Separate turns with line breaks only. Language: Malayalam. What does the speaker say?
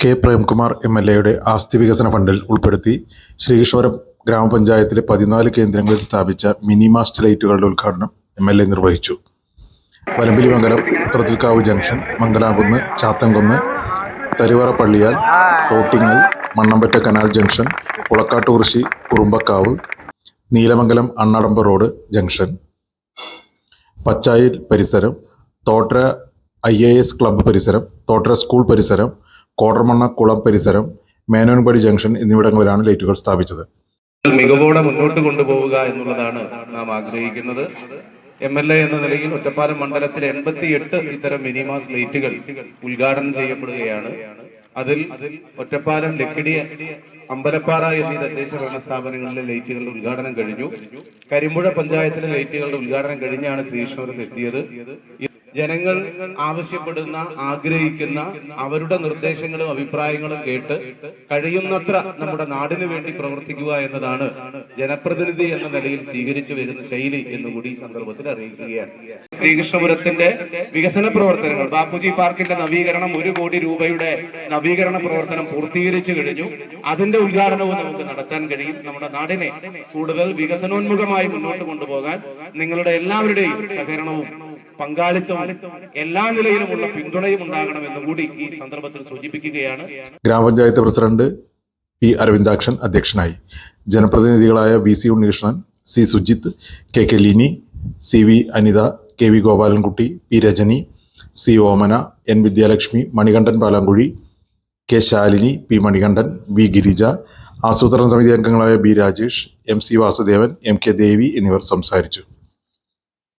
കെ പ്രേംകുമാർ എം എൽ എയുടെ ആസ്തി വികസന ഫണ്ടിൽ ഉൾപ്പെടുത്തി ശ്രീകൃഷ്ണപുരം ഗ്രാമപഞ്ചായത്തിലെ പതിനാല് കേന്ദ്രങ്ങളിൽ സ്ഥാപിച്ച മിനി മാസ്റ്റ് ലൈറ്റുകളുടെ ഉദ്ഘാടനം എം എൽ എ നിർവഹിച്ചു. Valambili Mangalam Uthrathilkavu junction Mangalakunnu Chathankunnu Tharuvara Palliyal Thottingal Mannampatta canal junction Kulakkattukurissi Kurumbakkavu Neelamangalam Annadamba road junction പച്ചായിൽ പരിസരം Thottara I A S club പരിസരം തോട്ടര സ്കൂൾ പരിസരം കോടർമണ്ണ കുളം പരിസരം മേനോൻപടി ജംഗ്ഷൻ എന്നിവിടങ്ങളിലാണ് ലൈറ്റുകൾ സ്ഥാപിച്ചത്.
മികവോടെ മുന്നോട്ട് കൊണ്ടുപോവുക എന്നുള്ളതാണ് നാം ആഗ്രഹിക്കുന്നത്. എം എൽ എ എന്ന നിലയിൽ ഒറ്റപ്പാലം മണ്ഡലത്തിൽ എൺപത്തി എട്ട് ഇത്തരം മിനിമാസ് ലൈറ്റുകൾ ഉദ്ഘാടനം ചെയ്യപ്പെടുകയാണ്. അതിൽ ഒറ്റപ്പാലം ലക്കിടി അമ്പലപ്പാറ എന്നീ തദ്ദേശ ഭരണ സ്ഥാപനങ്ങളിലെ ലൈറ്റുകളുടെ ഉദ്ഘാടനം കഴിഞ്ഞു. കരിമ്പുഴ പഞ്ചായത്തിലെ ലൈറ്റുകളുടെ ഉദ്ഘാടനം കഴിഞ്ഞാണ് ശ്രീകൃഷ്ണപുരത്ത് എത്തിയത്. ജനങ്ങൾ ആവശ്യപ്പെടുന്ന ആഗ്രഹിക്കുന്ന അവരുടെ നിർദ്ദേശങ്ങളും അഭിപ്രായങ്ങളും കേട്ട് കഴിയുന്നത്ര നമ്മുടെ നാടിന് വേണ്ടി പ്രവർത്തിക്കുക എന്നതാണ് ജനപ്രതിനിധി എന്ന നിലയിൽ സ്വീകരിച്ചു വരുന്ന ശൈലി എന്നുകൂടി ഈ സന്ദർഭത്തിൽ അറിയിക്കുകയാണ്. ശ്രീകൃഷ്ണപുരത്തിന്റെ വികസന പ്രവർത്തനങ്ങൾ ബാപ്പുജി പാർക്കിന്റെ നവീകരണം ഒരു കോടി രൂപയുടെ നവീകരണ പ്രവർത്തനം പൂർത്തീകരിച്ചു കഴിഞ്ഞു. അതിന്റെ ഉദ്ഘാടനവും നമുക്ക് നടത്താൻ കഴിയും. നമ്മുടെ നാടിനെ കൂടുതൽ വികസനോന്മുഖമായി മുന്നോട്ട് കൊണ്ടുപോകാൻ നിങ്ങളുടെ എല്ലാവരുടെയും സഹകരണവും പങ്കാളിത്തവും എല്ലാ നിലയിലുമുള്ള പിന്തുണയും ഉണ്ടാകണമെന്നും കൂടി ഈ സന്ദർഭത്തിൽ സൂചിപ്പിക്കുകയാണ്.
ഗ്രാമപഞ്ചായത്ത് പ്രസിഡന്റ് പി അരവിന്ദാക്ഷൻ അധ്യക്ഷനായി. ജനപ്രതിനിധികളായ V C Unnikrishnan C Sujith K K Lini C V Anitha K V Gopalankutty P Rajani C Omana N Vidyalakshmi Manikandan Palankuzhi K Shalini P Manikandan V Girija ആസൂത്രണ സമിതി അംഗങ്ങളായ B Rajesh M C Vasudevan M K Devi എന്നിവർ സംസാരിച്ചു.